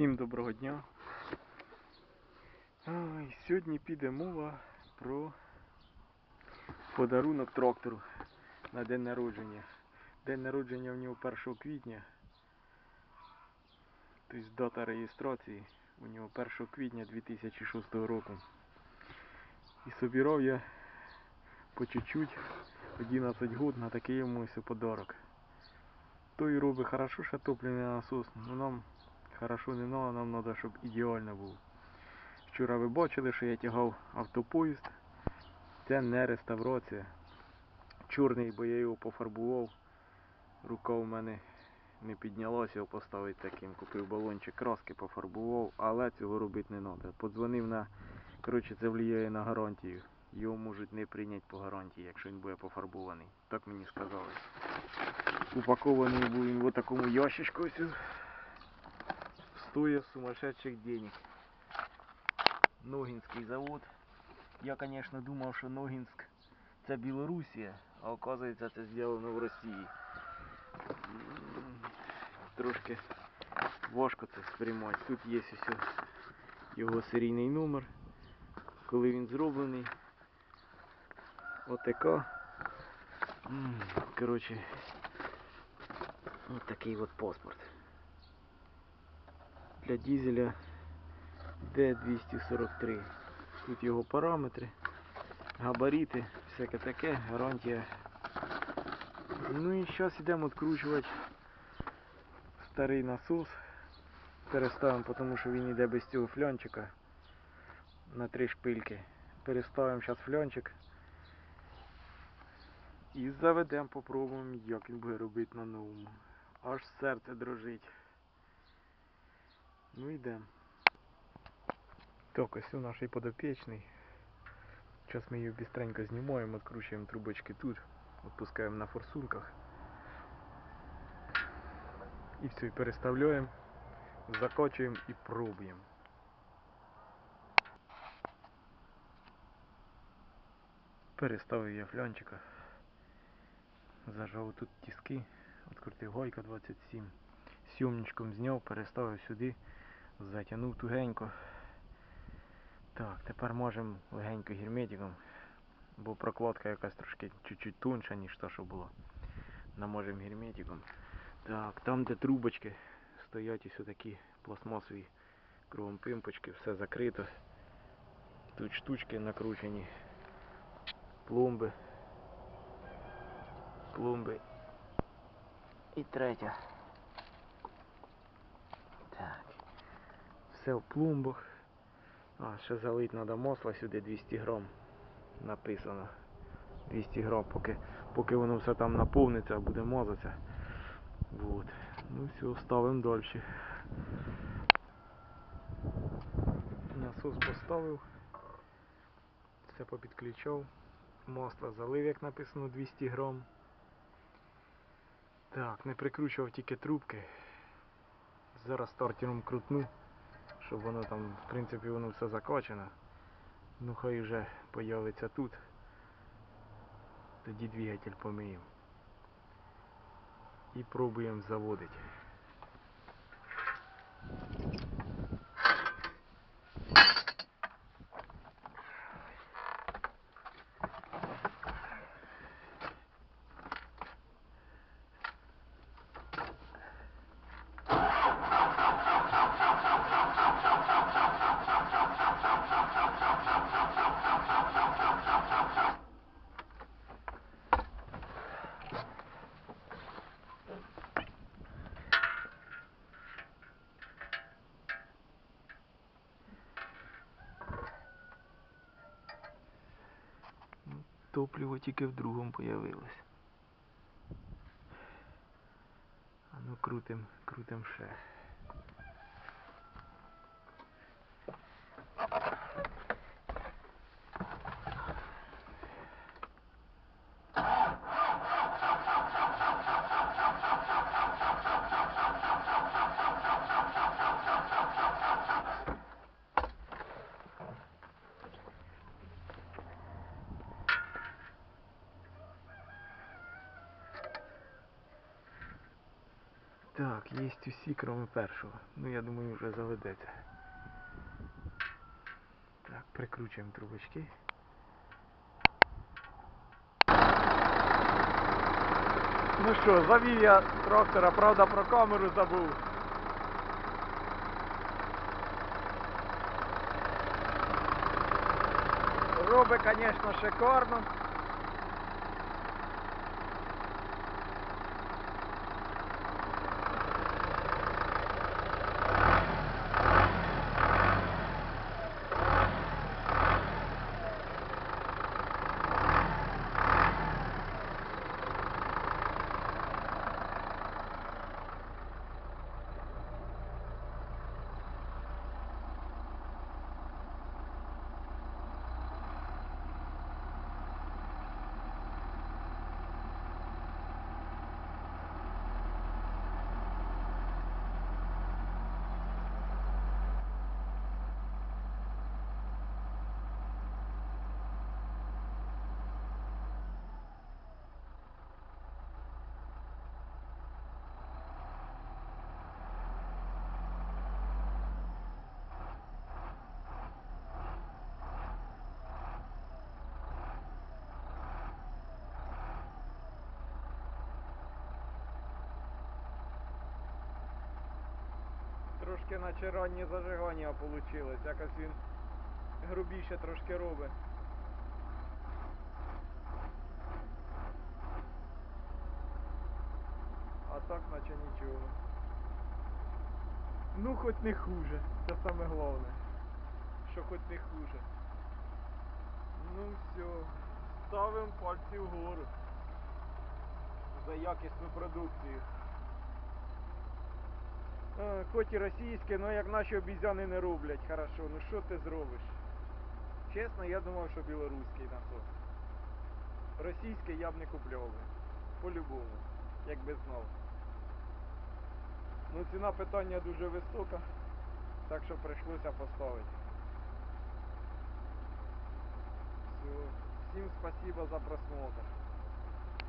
Всім доброго дня. Сьогодні піде мова про подарунок трактору на день народження. День народження в нього 1 квітня. Тобто дата реєстрації у нього 1 квітня 2006 року. І собирав я по чуть-чуть 11 год на такий йому подарок. Той робить хорошо, що топливний насос, але нам хорошо не надо, нам треба, щоб ідеально було. Вчора ви бачили, що я тягав автопоїзд. Це не реставрація. Чорний, бо я його пофарбував. Рука у мене не піднялася його поставити таким. Купив балончик краски, пофарбував, але цього робити не треба. Подзвонив на. Коротше, це впливає на гарантію. Його можуть не прийняти по гарантії, якщо він буде пофарбований. Так мені сказали. Упакований був він в такому ящичку. Стоя сумасшедших денег. Ногінський завод. Я, звісно, думав, що Ногінськ це Білорусія, а оказується це зроблено в Росії. Трошки важко це сприймати. Тут є ось його серійний номер, коли він зроблений. ОТК. Коротше, ось такий от паспорт для дизеля D243. Тут його параметри, габарити, всяке таке, гарантія. Ну і зараз йдемо відкручувати старий насос. Переставимо, тому що він йде без цього флянчика на три шпильки. Переставимо зараз флянчик і заведемо, попробуємо, як він буде робити на новому. Аж серце дрожить. Ну йдемо. Так, ось у наш подопічний. Зараз ми її бістренько знімаємо, відкручуємо трубочки тут, відпускаємо на форсунках. І все, і переставляємо, закочуємо і пробуємо. Переставив я флянчика. Зажав тут тиски, відкрутив гайка 27. Сьомничком зняв, переставив сюди, затягнув тугенько. Так, тепер можемо легенько герметиком, бо прокладка якась трошки чуть-чуть тонша, ніж та, що була. Наможемо герметиком. Так, там де трубочки стоять ось такі пластмасові кругом пимпочки, все закрито. Тут штучки накручені, пломби. Пломби. І третя. Так. Все в пломбах. А, ще залить треба масла сюди 200 грам. Написано. 200 грам, поки, поки воно все там наповниться, буде мазатися. Вот. Ну все, ставимо далі. Насос поставив. Все попідключав. Масло залив, як написано, 200 грам. Так, не прикручував тільки трубки. Зараз стартером крутну, щоб воно там, в принципі, воно все закачано. Ну хай вже появиться тут. Тоді двигатель помиємо. І пробуємо заводити. Топливо тільки в другому появилось. А ну крутим, крутим ще. Так, є усі, крім першого. Ну я думаю, вже заведеться. Так, прикручуємо трубочки. Ну що, завів я трактора, правда про камеру забув. Робить, звісно, шикарно. Трошки наче раннє зажигання вийшло. Якось він грубіше трошки робить. А так наче нічого. Ну хоч не хуже. Це саме головне. Що хоч не хуже. Ну все. Ставимо пальці вгору. За якісну продукцію. Е, Хоч і російське, але як наші обізяни не роблять, хорошо, ну що ти зробиш? Чесно, я думав, що білоруський насос. Російський я б не купляв. По-любому, якби знав. Ну ціна питання дуже висока, так що прийшлося поставити. Все. Всім спасибо за просмотр.